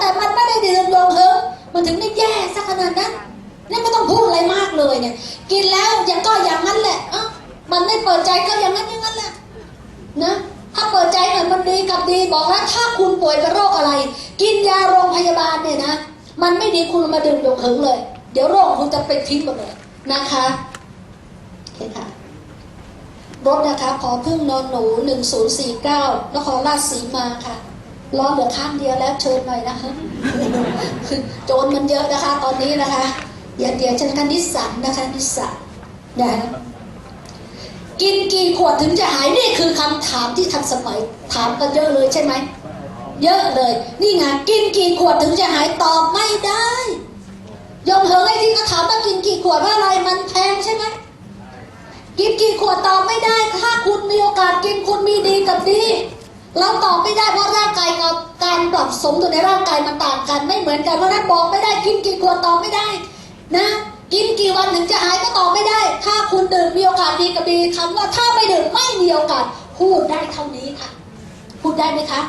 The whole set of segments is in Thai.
แต่มันไม่ได้ดื่มยงเฮิงมันถึงได้แย่สักขนาดนั้นนี่ไม่ต้องพูดอะไรมากเลยเนี่ย กินแล้วยังก็อย่างนั้นแหละเอ้ามันไม่เปิดใจก็อย่างนั้นอย่างนั้นแหละนะถ้าเปิดใจหน่อยมันดีกับดีบอกแล้วถ้าคุณป่วยเป็นโรคอะไร กินยาโรงพยาบาลเนี่ยนะมันไม่ดีคุณมาดื่มยงเฮิงเลย เดี๋ยวโรคคุณจะไปทิ้งหมดเลยนะคะโอเคค่ะรถนะคะขอพึ่งนอนหนู 1049นครราชสีมาค่ะ รอเหลือข้างเดียวแล้วเชิญหน่อยนะคะโจรมันเยอะนะคะ ตอนนี้นะคะอย่าเดี๋ยวฉันกันนิสสันนะคะนิสสันนะกินกี่ขวดถึงจะหายนี่คือคำถามที่ทันสมัยถามกันเยอะเลยใช่ไหมเยอะเลย นี่ไงกินกี่ขวดถึงจะหายตอบไม่ได้ยงเหิงไอ้ที่เขาถามว่ากินกี่ขวดว่าอะไรมันแพงใช่ไหมกินกี่ขวดตอบไม่ได้ ถ้าคุณมีโอกาสกินคุณมีดีกับดี เราตอบไม่ได้เพราะร่างกายกับการปรับสมดุลในร่างกายมันต่างกัน ไม่เหมือนกันเพราะฉะนั้นบอกไม่ได้กินกี่ขวดตอบไม่ได้นะกินกี่วันถึงจะหายก็ตอบไม่ได้ ถ้าคุณดื่มมีโอกาสดีกับดีคำว่าถ้าไม่ดื่มไม่มีโอกาสพูดได้เท่านี้ค่ะ พูดได้ไหมคะ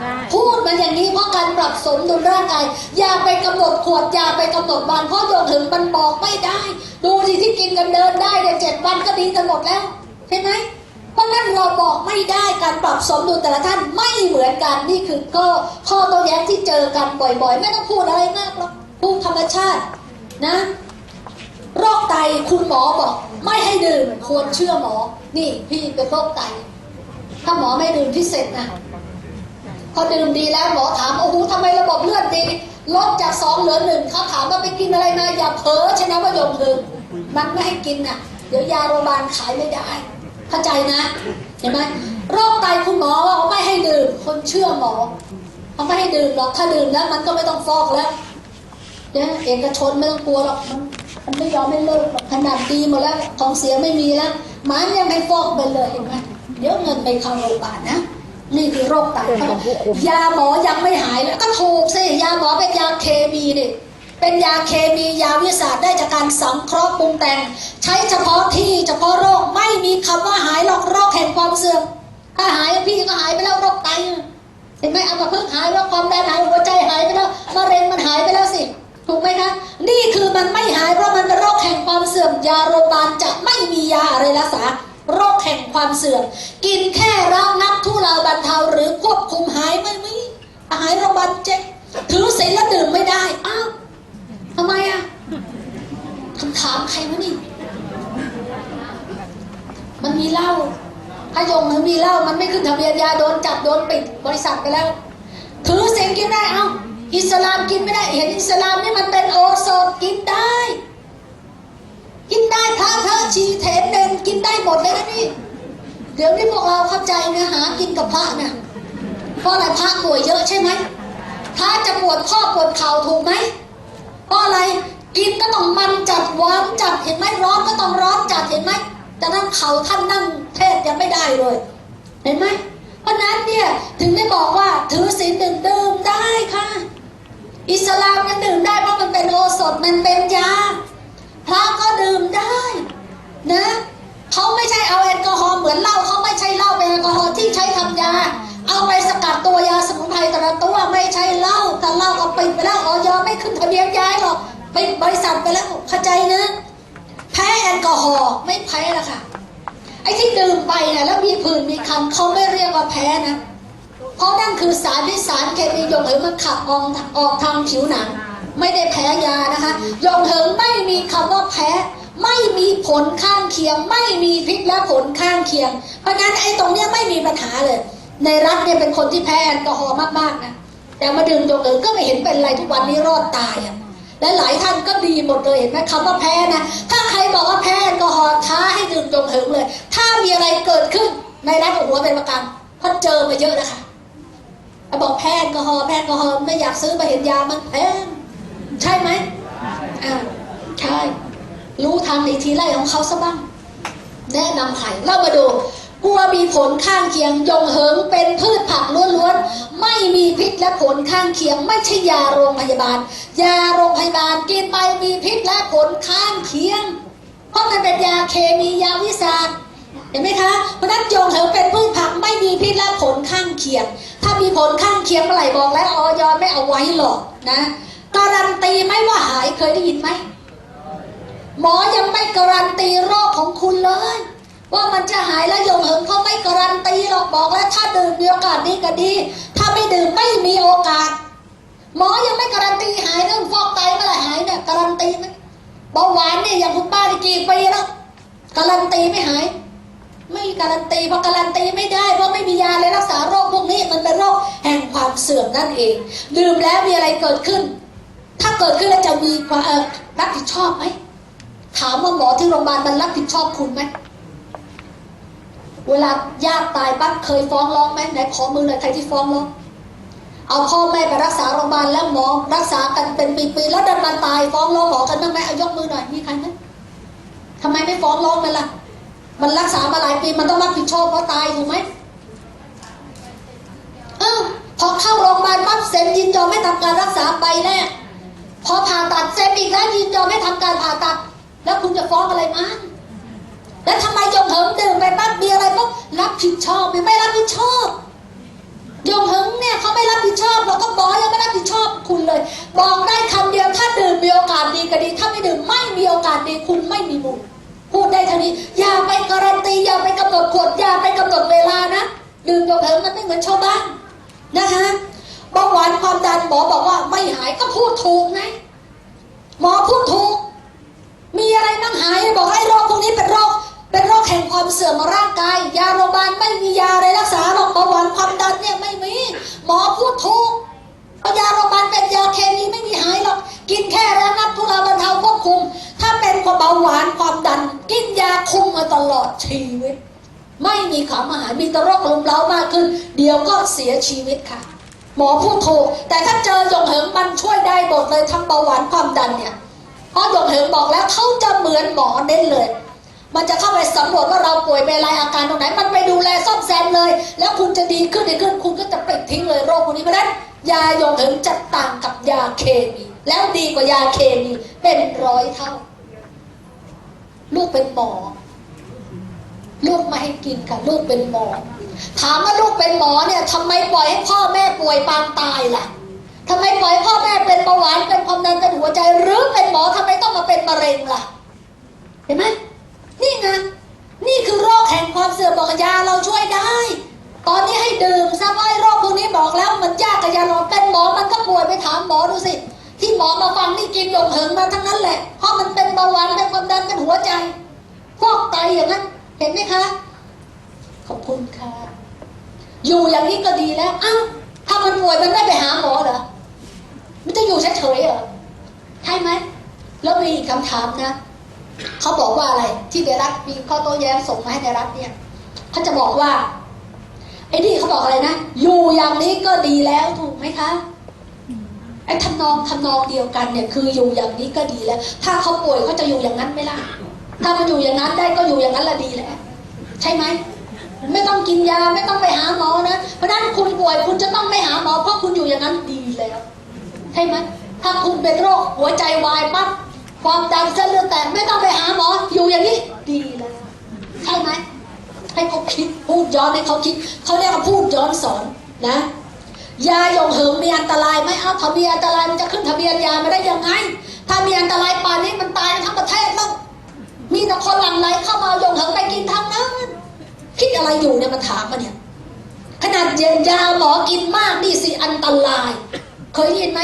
ได้พูดมันอย่างนี้เพราะการปรับสมดุลร่างกายอย่าไปกำหนดขวดอย่าไปกำหนดวันเพราะโยงถึงมันบอกไม่ได้ ดูสิที่กินกันเดินได้เนี่ยเจ็ดวันก็ดีกันหมดแล้ว ใช่ไหม เพราะนั้นเราบอกไม่ได้การปรับสมดุลแต่ละท่านไม่เหมือนกันนี่คือก็ข้อโต้แย้งที่เจอกันบ่อยๆ ไม่ต้องพูดอะไรมากหรอกพูดธรรมชาตินะโรคไตคุณหมอบอกไม่ให้ดื่มควรเชื่อหมอ นี่พี่เป็นโรคไต ถ้าหมอไม่ดื่มพี่เสร็จนะพอดื่มดีแล้วหมอถามโอ้โหทำไมระบบเลือดดีลดจากสองเหลือหนึ่งเขาถามว่าไปกินอะไรมาอย่าเพ้อช่ไหมว่ายมถึงมันไม่ให้กินน่ะ เดี๋ยวยาโรงพยาบาลขายไม่ได้ เข้าใจนะ เห็นไหมโรคไตคุณหมอว่าไม่ให้ดื่ม คนเชื่อหมอเขาไม่ให้ดื่มหรอกถ้าดื่มแล้ว มันก็ไม่ต้องฟอกแล้วเนี่ยเอกชนไม่ต้องกลัวหรอกมันมันไม่ยอมไม่เลิกหรอกขนาดดีหมดแล้วของเสียไม่มีแล้วมันยังให้ฟอกไปเลยเห็นไหมเดี๋ยวเงินไปเข้าโรงพยาบาลนะนี่คือโรคไตเป็นของผู้คุมยาหมอยังไม่หายเลยก็ถูกสิยาหมอเป็นยาเคมีนี่ เป็นยาเคมียาวิทยาศาสตร์ได้จากการสังเคราะห์ปรุงแต่ง ใช้เฉพาะที่เฉพาะโรคไม่มีคำว่าหายหรอกโรคแห่งความเสื่อมถ้าหายพี่ก็หายไปแล้วโรคไตเห็นไหมเอามาเพิ่งหายแล้วความดันหายหัวใจหายไปแล้วมะเร็งมันหายไปแล้วสิถูกไหมคะนี่คือมันไม่หายเพราะมันเป็นโรคแห่งความเสื่อมยาโรงพยาบาลจะไม่มียาอะไรรักษาโรคแห่งความเสื่อมกินแค่ระงับทุเลาบรรเทาหรือควบคุมหายไม่มีหายโรงพยาบาลเจ๊กถือศีลแล้วดื่มไม่ได้อ้าว ทำไมอะคำถามใครวะนี่ มันมีเหล้าถ้ายงมันมีเหล้ามันไม่ขึ้นทะเบียนยาโดนจับโดนปิดบริษัทไปแล้ว ถือศีลกินได้เอ้าอิสลามกินไม่ได้ เห็นอิสลามนี่มันเป็นโอโซนกินได้ กินได้พระเธอชีเถนเดนกินได้หมดเลยนะนี่เดี๋ยวนี้พวกเราเข้าใจเนื้อหากินกับพระเนี่ยเพราะอะไรพระป่วยเยอะใช่ไหมพระจะปวดข้อปวดเข่าถูกไหม เพราะอะไรกินก็ต้องมันจัดหวานจัดเห็นไหมร้อนก็ต้องร้อนจัดเห็นไหมแต่นั่นเขาท่านนั่งเทศยังไม่ได้เลย เห็นไหมเพราะนั้นเนี่ยถึงได้บอกว่าถือศีลดื่มดื่มได้ค่ะ อิสลามมันดื่มได้เพราะมันเป็นโอสถมันเป็นยาพระก็ดื่มได้นะเขาไม่ใช่เอาแอลกอฮอล์เหมือนเหล้าเขาไม่ใช่เหล้าเป็นแอลกอฮอล์ที่ใช้ทำยา เอาไปสกัดตัวยาสมุนไพรแต่ละตัวไม่ใช่เหล้าแต่เหล้าก็ปิดไปแล้วออยไม่ขึ้นทะเบียนย้ายหรอกปิดบริษัทไปแล้วเข้าใจนะแพ้แอลกอฮอล์ไม่แพ้ละค่ะ ไอ้ที่ดื่มไปนะแล้วมีผื่นมีคันเขาไม่เรียกว่าแพ้นะ เพราะนั่นคือสารพิษสารเคมียงเหิงมันขับออกออกทางผิวหนัง ไม่ได้แพ้ยานะคะยงเหิงไม่มีคำว่าแพ้ไม่มีผลข้างเคียง ไม่มีพิษและผลข้างเคียง เพราะงั้นไอ้ตรงเนี้ยไม่มีปัญหาเลย ในรัฐเนี่ยเป็นคนที่แพ้แอลกอฮอล์มากๆนะแต่มาดื่มยงเหิงก็ไม่เห็นเป็นไรทุกวันนี้รอดตายอะและหลายท่านก็ดีหมดเลยเห็นไหมคำว่าแพ้นะ ถ้าใครบอกว่าแพ้แอลกอฮอล์ท้าให้ดื่มยงเหิงเลย ถ้ามีอะไรเกิดขึ้นในรัฐหัวเป็นประกันเพราะเจอมาเยอะนะคะบอกแพทย์ก็ฮอล์แพทย์ก็ฮอล์ไม่อยากซื้อมาเห็นยามันแพงใช่ไหมอ่าใช่ รู้ทางในทีไล่ของเขาซะบ้าง แนะนำไข่เรามาดู กลัวมีผลข้างเคียงยงเหิงเป็นพืชผักล้วนๆ ไม่มีพิษและผลข้างเคียง ไม่ใช่ยาโรงพยาบาล ยาโรงพยาบาลกินไปมีพิษและผลข้างเคียง เพราะมันเป็นยาเคมียาวิทยาศาสตร์เห็นไหมคะเพราะนั้นยงเหิงเป็นพืชผักไม่มีพิษและผลข้างเคียง ถ้ามีผลข้างเคียงเมื่อไหร่บอกแล้วออยไม่เอาไว้หรอกนะการันตีไม่ว่าหายเคยได้ยินไหมหมอยังไม่การันตีโรคของคุณเลย ว่ามันจะหายแล้วยงเหิงเขาไม่การันตีหรอกบอกแล้วถ้าดื่มมีโอกาสดีก็ดี ถ้าไม่ดื่มไม่มีโอกาส หมอยังไม่การันตีหายเรื่องฟอกไตเมื่อไหร่หายเนี่ยการันตีไหมเบาหวานเนี่ยอย่างคุณป้านี่กี่ปีแล้วการันตีไม่หาย ไม่การันตีเพราะการันตีไม่ได้เพราะไม่มียาเลยรักษาโรคพวกนี้มันเป็นโรคแห่งความเสื่อมนั่นเอง ดื่มแล้วมีอะไรเกิดขึ้น ถ้าเกิดขึ้นแล้วจะมีความรับผิดชอบไหมถามว่าหมอที่โรงพยาบาลมันรับผิดชอบคุณไหม เวลาญาติตายปั๊บเคยฟ้องร้องไหมไหนขอมือหน่อยใครที่ฟ้องร้องเอาพ่อแม่ไปรักษาโรงพยาบาลแล้วหมอรักษากันเป็นปีๆแล้วดันมาตายฟ้องร้องหมอกันบ้างไหมเอายกมือหน่อยมีใครไหมทำไมไม่ฟ้องร้องมันล่ะ มันรักษามาหลายปีมันต้องรับผิดชอบเพราะตายถูกไหมเออพอเข้าโรงพยาบาลปั๊บเซ็นยินยอมไม่ทำการรักษาไปแน่พอผ่าตัดเซ็นอีกแล้วยินยอมไม่ทำการผ่าตัด แล้วคุณจะฟ้องอะไรมั้ง แล้วทำไมยงเหิมดื่มไปปั๊บมีอะไรปุ๊บรับผิดชอบหรือไม่รับผิดชอบโยมเหิงเนี่ยเขาไม่รับผิดชอบเราก็บอกยังไม่รับผิดชอบคุณเลย บอกได้คำเดียวถ้าดื่มมีโอกาสดีก็ดี ถ้าไม่ดื่มไม่มีโอกาสดีคุณไม่มีบุญพูดได้เท่านี้อย่าไปการันตีอย่าไปกำหนดขวดอย่าไปกำหนดเวลานะดื่มโยมเหิงมันไม่เหมือนชาวบ้านนะคะเบาหวานความดันหมอบอกว่าไม่หายก็พูดถูกนะหมอพูดถูก สื่อมร่างกาย ยาโรงพยาบาลไม่มียาอะไรรักษาหรอกเบาหวานความดันเนี่ยไม่มีหมอพูดถูกเอายาโรงพยาบาลเป็นยาเคมีไม่มีหายหรอกกินแค่ระงับทุเลาบรรเทาควบคุม ถ้าเป็นความเบาหวานความดัน กินยาคุมมาตลอดชีวิต ไม่มีขามาหายมีแต่โรคลมเล้ามากขึ้น เดี๋ยวก็เสียชีวิตค่ะ หมอพูดถูกแต่ถ้าเจอหยงเหิงมันช่วยได้หมดเลยทั้งเบาหวานความดันเนี่ยเพราะหยงเหิงบอกแล้วเขาจะเหมือนหมอเน้นเลย มันจะเข้าไปสำรวจว่าเราป่วยเป็นอะไรอาการตรงไหน มันไปดูแลซ่อมแซมเลย แล้วคุณจะดีขึ้นดีขึ้นคุณก็จะปิดทิ้งเลยโรคพวกนี้เพราะนั้นยาหยงเหิงจะต่างกับยาเคมี แล้วดีกว่ายาเคมีเป็นร้อยเท่า ลูกเป็นหมอ ลูกม่ให้กินค่ะลูกเป็นหมอ ถามว่าลูกเป็นหมอเนี่ยทำไมปล่อยให้พ่อแม่ป่วยปางตายล่ะทำไมปล่อยพ่อแม่เป็นเบาหวานเป็นความดันเป็นหัวใจ หรือเป็นหมอทำไมต้องมาเป็นมะเร็งล่ะ เห็นไหม นี่ไงนี่คือโรคแห่งความเสื่อมบอกยาเราช่วยได้ ตอนนี้ให้ดื่มซะเพราะไอ้โรคพวกนี้บอกแล้วมันยากกับยาเราเป็นหมอมันก็ป่วยไปถามหมอดูสิ ที่หมอมาฟังนี่กินหยงเหิงมาทั้งนั้นแหละเพราะมันเป็นเบาหวานเป็นความดันเป็นหัวใจฟอกไตอย่างนั้นเห็นไหมคะ ขอบคุณค่ะ อยู่อย่างนี้ก็ดีแล้วอ้าวถ้ามันป่วยมันไม่ไปหาหมอเหรอมันจะอยู่เฉยๆเหรอใช่ไหมแล้วมีคำถามนะ เขาบอกว่าอะไรที่เดรัตมีข้อโต้แย้งส่งมาให้เดรัตเนี่ยเขาจะบอกว่าไอ้นี่เขาบอกอะไรนะอยู่อย่างนี้ก็ดีแล้วถูกไหมคะไอ้ทำนองทำนองเดียวกันเนี่ยคืออยู่อย่างนี้ก็ดีแล้ว ถ้าเขาป่วยเขาจะอยู่อย่างนั้นไหมล่ะถ้ามันอยู่อย่างนั้นได้ก็อยู่อย่างนั้นละดีแล้วใช่ไหมไม่ต้องกินยาไม่ต้องไปหาหมอนะเพราะฉะนั้นคุณป่วยคุณจะต้องไม่หาหมอเพราะคุณอยู่อย่างนั้นดีแล้ว ใช่ไหมถ้าคุณเป็นโรคหัวใจวายปั๊บ ความดันเส้นเลือดแตกไม่ต้องไปหาหมอ อยู่อย่างนี้ ดีแล้วใช่ไหมให้เขาคิดพูดย้อนให้เขาคิดเขาเรียกว่าพูดย้อนสอนนะยาหยงเหิงมีอันตรายไหมเอาถ้ามีอันตรายมันจะขึ้นทะเบียนยามาได้ยังไง ถ้ามีอันตรายป่านนี้มันตายทั้งประเทศแล้วมีแต่คนหลั่งไหลเข้ามาหยงเหิงไปกินทางนั้นคิดอะไรอยู่เนี่ยมันถามมาเนี่ยขนาดเย็นยาหมอกินมากนี่สิอันตราย เคยได้ยินไหม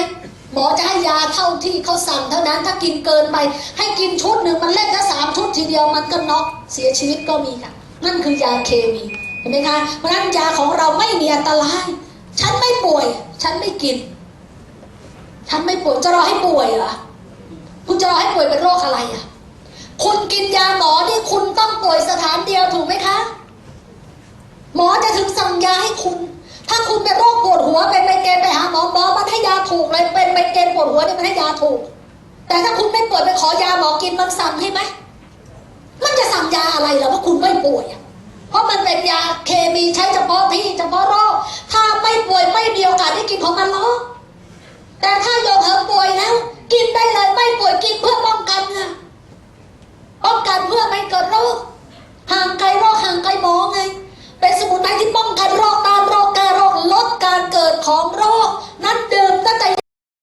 หมอจะให้ยาเท่าที่เขาสั่งเท่านั้นถ้ากินเกินไป ให้กินชุดหนึ่งมันเล่นแค่สามชุดทีเดียวมันก็น็อกเสียชีวิตก็มีค่ะ นั่นคือยาเคมีเห็นไหมคะเพราะฉะนั้นยาของเราไม่มีอันตรายฉันไม่ป่วย ฉันไม่กิน ฉันไม่ป่วยจะรอให้ป่วยเหรอคุณจะรอให้ป่วยเป็นโรคอะไรอะ คุณกินยาหมอนี่คุณต้องป่วยสถานเดียวถูกไหมคะ หมอจะถึงสั่งยาให้คุณ ถ้าคุณเป็นโรคปวด หัวเป็นไมเกรนไปหาหมอหมอมันให้ยาถูกเลยเป็นไมเกรนปวดหัวนี่มันให้ยาถูก แต่ถ้าคุณไม่ป่วยไปขอยาหมอกินมันสั่งให้ไหมมันจะสั่งยาอะไรล่ะว่าคุณไม่ป่วยเพราะมันเป็นยาเคมีใช้เฉพาะที่เฉพาะโรคถ้าไ